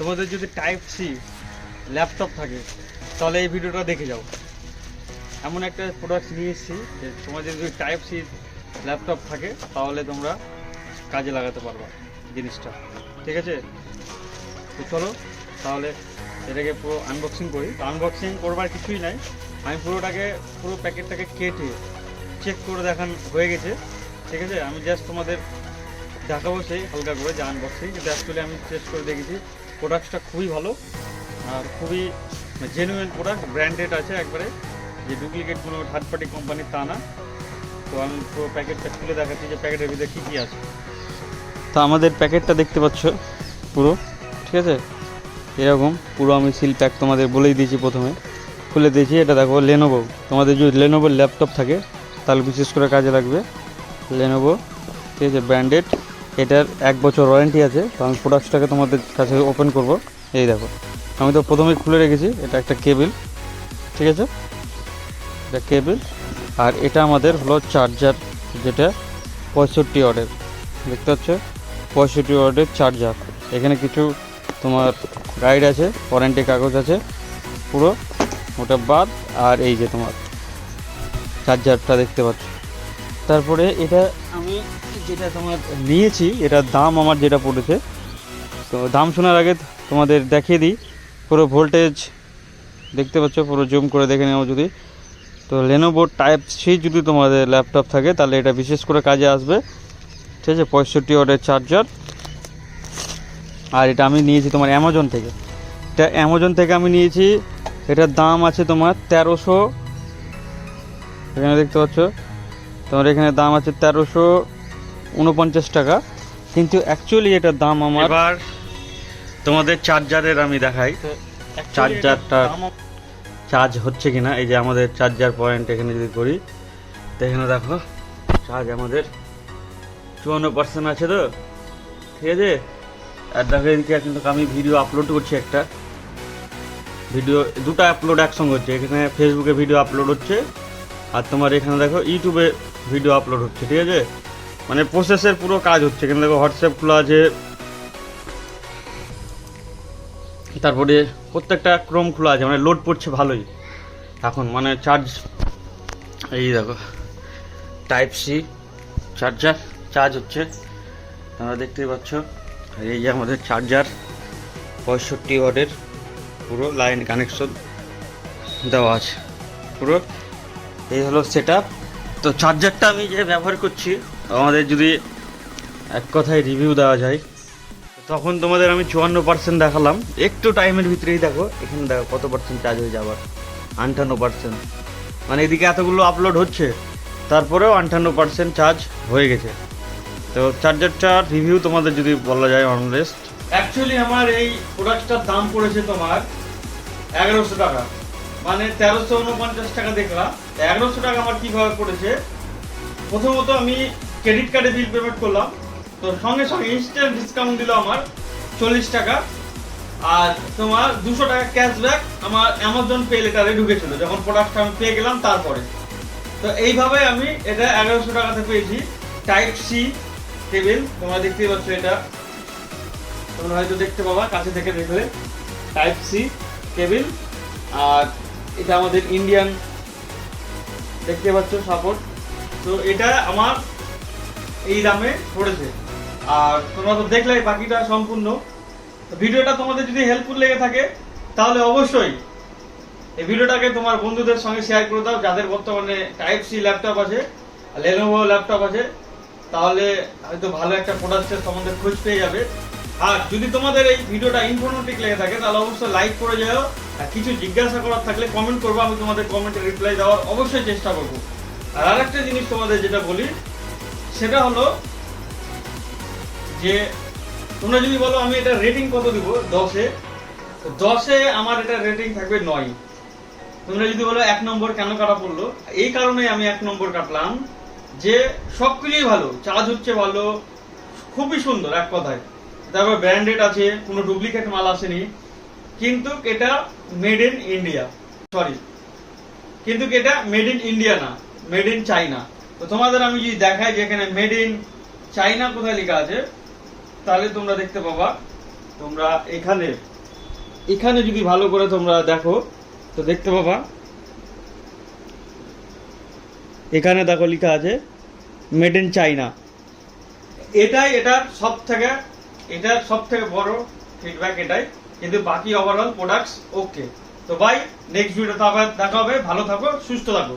তোমাদের যদি type C laptop থাকে, তাহলে এই ভিডিওটা দেখে যাও। এমন একটা প্রোডাক্ট নিয়ে এসেছি যে তোমাদের যদি টাইপ সি ল্যাপটপ থাকে, তাহলে তোমরা কাজে লাগাতে পারবা জিনিসটা। ঠিক আছে? তো চলো, তাহলে এটাকে পুরো আনবক্সিং করি। আনবক্সিং করবার কিছুই নাই। আমি পুরোটাকে, পুরো প্যাকেটটাকে কেটে চেক করে দেখান, হয়ে গেছে। ঠিক আছে? আমি জাস্ট তোমাদের দেখাবো সেই হালকা করে যে আনবক্সিং কিন্তু অ্যাকচুয়ালি আমি টেস্ট করে দেখেছি। প্রোডাক্টটা খুবই ভালো আর খুবই জেনুইন প্রোডাক্ট ব্র্যান্ডেড আছে একবারে। যে ডুপ্লিকেট কোনো থার্ড পার্টি কোম্পানির তা না। তো আমি পুরো প্যাকেটটা খুলে দেখাচ্ছি যে প্যাকেটের ভিতরে কী কী আছে। তো আমাদের প্যাকেটটা দেখতে পাচ্ছ পুরো, ঠিক আছে? এরকম পুরো আমি সিল প্যাক তোমাদের বলেই দিয়েছি প্রথমে। খুলে দিয়েছি, এটা দেখো লেনোভো তোমাদের যদি লেনোভোর ল্যাপটপ থাকে, তাহলে বিশেষ করে কাজে লাগবে লেনোভো ঠিক আছে? ব্র্যান্ডেড এটার এক বছর ওয়ারেন্টি আছে। তো আমি প্রোডাক্টটাকে তোমাদের কাছে ওপেন করব। এই দেখো। আমি তো প্রথমেই খুলে রেখেছি। এটা একটা কেবিল ঠিক আছে? এটা কেবিল আর এটা আমাদের হলো চার্জার যেটা পঁয়ষট্টি ওয়াটের দেখতে পাচ্ছ? পঁয়ষট্টি ওয়াটের চার্জার এখানে কিছু তোমার গাইড আছে ওয়ারেন্টি কাগজ আছে, পুরো ওটা বাদ। আর এই যে তোমার চার্জারটা দেখতে পাচ্ছ। তারপরে এটা আমি যেটা তোমার নিয়েছি, এটার দাম আমার যেটা পড়েছে। তো দাম শোনার আগে তোমাদের দেখিয়ে দিই। পুরো ভোল্টেজ দেখতে পাচ্ছ, পুরো জুম করে দেখে নেওয়া যদি। তো লেনোভো টাইপ সি যদি তোমাদের ল্যাপটপ থাকে, তাহলে এটা বিশেষ করে কাজে আসবে। ঠিক আছে, পঁয়ষট্টি ওয়াটের চার্জার আর এটা আমি নিয়েছি তোমার অ্যামাজন থেকে। এটা অ্যামাজন থেকে আমি নিয়েছি, এটার দাম আছে তোমার তেরোশো। এখানে দেখতে পাচ্ছ, তোমার এখানে দাম আছে তেরোশো উনপঞ্চাশ টাকা। কিন্তু অ্যাকচুয়ালি এটার দাম আমার এবার তোমাদের চার্জারের আমি দেখাই। চার্জারটা চার্জ হচ্ছে কিনা? এই যে আমাদের চার্জার পয়েন্ট এখানে যদি করি তো এখানে দেখো চার্জ আমাদের চুয়ান্ন পার্সেন্ট আছে তো। ঠিক আছে? আর দেখো এদিকে কিন্তু আমি ভিডিও আপলোড করছি একটা। ভিডিও দুটো আপলোড একসঙ্গে হচ্ছে। এখানে ফেসবুকে ভিডিও আপলোড হচ্ছে। আর তোমার এখানে দেখো ইউটিউবে ভিডিও আপলোড হচ্ছে। ঠিক আছে? মানে প্রসেসের পুরো কাজ হচ্ছে। এখানে দেখো হোয়াটসঅ্যাপ খোলা আছে। তারপরে প্রত্যেকটা ক্রোম খোলা আছে। মানে লোড পড়ছে ভালোই। এখন মানে চার্জ এই দেখো টাইপ সি চার্জার চার্জ হচ্ছে। তোমরা দেখতেই পাচ্ছ, এই যে আমাদের চার্জার পঁয়ষট্টি ওয়াটের পুরো লাইন কানেকশন দেওয়া আছে। পুরো, এই হলো সেট তো চার্জারটা আমি যে ব্যবহার করছি, আমাদের যদি এক কথায় রিভিউ দেওয়া যায়, তখন তোমাদের আমি চুয়ান্ন পার্সেন্ট দেখালাম। একটু টাইমের ভিতরেই দেখো, এখানে দেখো কত পার্সেন্ট চার্জ হয়ে যাবার আটান্ন পার্সেন্ট মানে এদিকে এতগুলো আপলোড হচ্ছে, তারপরেও আটান্ন পার্সেন্ট চার্জ হয়ে গেছে। তো চার্জারটার রিভিউ তোমাদের যদি বলা যায় অনলেস্ট অ্যাকচুয়ালি আমার এই প্রোডাক্টটার দাম পড়েছে তোমার এগারোশো টাকা। মানে তেরোশো উনপঞ্চাশ টাকা দেখলাম। এগারোশো টাকা আমার কীভাবে পড়েছে? প্রথমত আমি ক্রেডিট কার্ডে বিল পেমেন্ট করলাম। তো সঙ্গে সঙ্গে ইনস্ট্যান্ট ডিসকাউন্ট দিল আমার চল্লিশ টাকা। আর তোমার দুশো টাকা ক্যাশব্যাক আমার অ্যামাজন পে লেটারে ঢুকেছিল, যখন প্রোডাক্টটা আমি পেয়ে গেলাম তারপরে। তো এইভাবে আমি এটা এগারোশো টাকাতে পেয়েছি। টাইপ সি টেবিল তোমরা দেখতেই পাচ্ছ এটা। তোমরা হয়তো দেখতে পাবা, কাছে থেকে দেখলে। টাইপ সি টেবিল আর এটা আমাদের ইন্ডিয়ান দেখতে পাচ্ছ সাপোর্ট তো এটা আমার এই দামে পড়েছে। আর তোমরা তো দেখলে বাকিটা সম্পূর্ণ। ভিডিওটা তোমাদের যদি হেল্পফুল লেগে থাকে, তাহলে অবশ্যই এই ভিডিওটাকে তোমার বন্ধুদের সঙ্গে শেয়ার করে দাও, যাদের বর্তমানে টাইপ সি ল্যাপটপ আছে লেনোভো ল্যাপটপ আছে। তাহলে হয়তো ভালো একটা প্রোডাক্টের সম্বন্ধে খোঁজ পেয়ে যাবে। আর যদি তোমাদের এই ভিডিওটা ইনফরমেটিভ লেগে থাকে, তাহলে অবশ্যই লাইক করে যাও আর কিছু জিজ্ঞাসা করার থাকলে কমেন্ট করব, আমি তোমাদের কমেন্টে রিপ্লাই দেওয়ার অবশ্যই চেষ্টা করব। আর আরেকটা জিনিস তোমাদের যেটা বলি, সেটা হলো যে তোমরা যদি বলো আমি এটা রেটিং কত দিব? দশে। দশে আমার এটা রেটিং থাকবে নয়। তোমরা যদি বলো এক নম্বর কেন কাটা পড়ল? এই কারণে আমি এক নম্বর কাটলাম যে সব কিছুই ভালো, চার্জ হচ্ছে ভালো, খুবই সুন্দর, এক কথায়। তারপর ব্র্যান্ডেড আছে, কোনো ডুপ্লিকেট মাল আসেনি। কিন্তু এটা মেড ইন ইন্ডিয়া সরি কিন্তু এটা মেড ইন ইন্ডিয়া না মেড ইন চাইনা তো তোমাদের আমি যদি দেখাই যে এখানে মেড ইন চাইনা কোথায় লেখা আছে, তাহলে তোমরা দেখতে পাবা, তোমরা এখানে এখানে যদি ভালো করে তোমরা দেখো, তো দেখতে পাবা। এখানে দেখো লেখা আছে মেড ইন চাইনা এটাই এটার সব থেকে এটার সব থেকে বড় ফিডব্যাক এটাই। কিন্তু বাকি ওভারঅল প্রোডাক্টস ওকে তো ভাই নেক্সট ভিডিওতে আবার দেখা হবে। ভালো থাকো, সুস্থ থাকো।